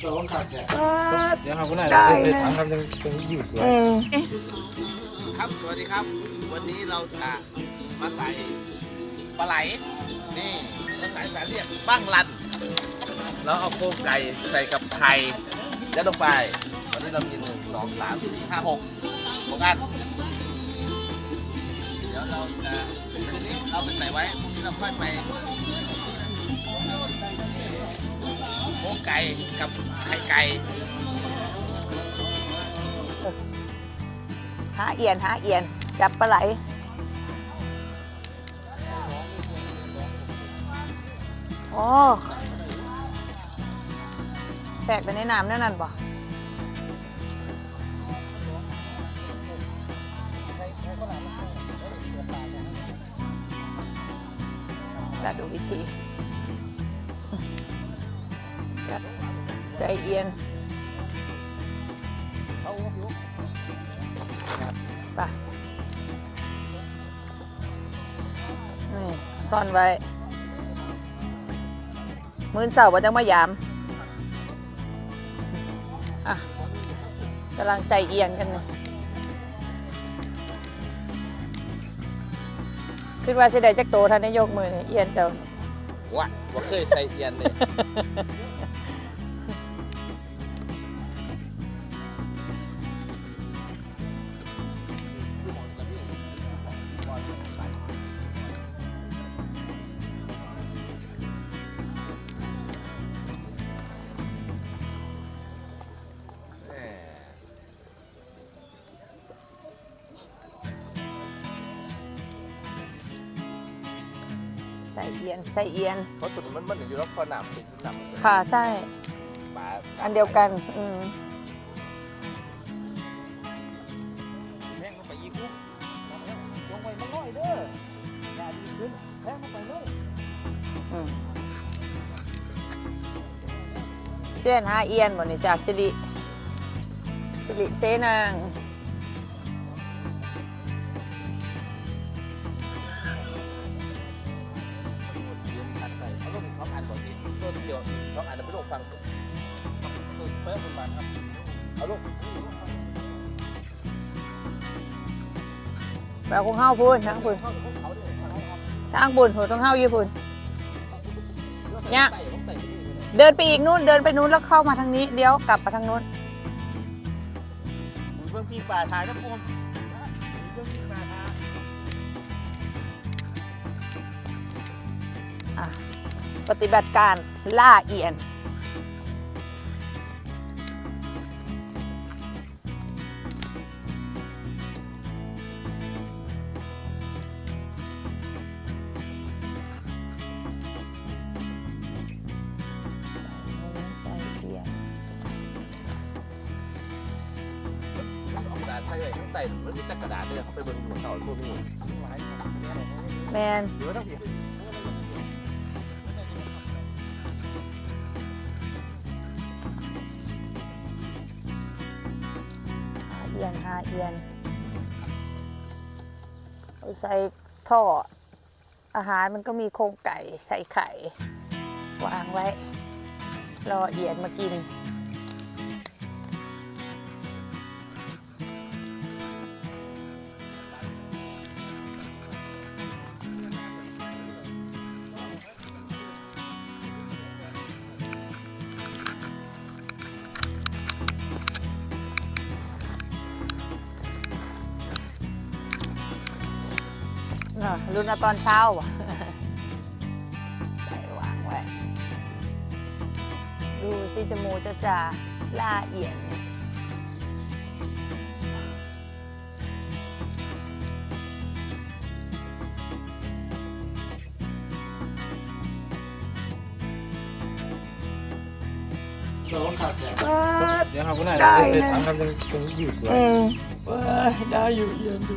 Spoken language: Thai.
เดี๋ยวครับคุณนายได้เป็นนะถังครับยังยังอยู่สวยครับสวัสดีครับ วันนี้เราจะมาใส่ปลาไหลนี่เราใส่สารเรียกบ้างลันแล้วเอาโครงไก่ใส่กับไข่ยัดลงไปวันนี้เรามีหนึ่งสองสามสี่ห้าหกหกอันเดี๋ยวเราจะทีนี้เราไปใส่ไว้พรุ่งนี้เราค่อยไป ไก่กับไข่ไก่หาเอียนหาเอียน จับปลาไหลโอ้แฝกไปในน้ำนั่นนั่นบ่ดูวิธี จัดใส่เอียนไปนี่ซ่อนไว้ มือนเสาร์ว่าจังมายาม อะกำลังใส่เอียนกันนี่คิดว่าสิได้จักโตท่านนายกมือนี่เอียนเจ้า วะว่าเคยใส่เอียนเลย ใส่เอียนใส่เอียน เพราะตัวนี้มันมันอยู่รอบคอหนามเป็นหนามค่ะใช่ ปลาอันเดียวกันอืมแม่งลงไปยิงลูกลงไปมันน้อยเด้ออย่าดีขึ้นแม่งลงไปเลยอืมเส้นหาเอียนหมดนี่จากสิริสิริเสนาง ไม่ลงฟังตัวเพิ่มประมาณครับเอาลูกแบบของเฮาพูนทางพูนเข้างบทางบุญหัวต้องเฮาอยู่พูนเนี่ยใส่ผมใส่ที่นี่เลยเดินไปอีกนู่นเดินไปนู้นแล้วเข้ามาทางนี้เลี้ยวกลับมาทางนู้นเบื้องที่ป่าถ่ายนะผมเบื้องที่ป่าถ่ายปฏิบัติการล่าเอียน ส่เลยต้องใส่มันมีแต่กระดาษเลยเขาไปเบื้งหัวเสาพวกนี้แมนเดี๋ยวต้องเห็นหาเอียนหาเอียนเอาใส่ท่อ อาหารมันก็มีโครงไก่ใส่ไข่วางไว้ รอเอียนมากิน รุ่นเอาตอนเช้าอะใส่วางไว้ ดูสิจมูกจะจ่าล่าเอียนเนี่ยตัวต้องขัดเนี่ยเปิดเดี๋ยวครับคุณนายได้เป็นนะถังครับยังยังอยู่สวยอืมเอ้ยได้อยู่เอียนดู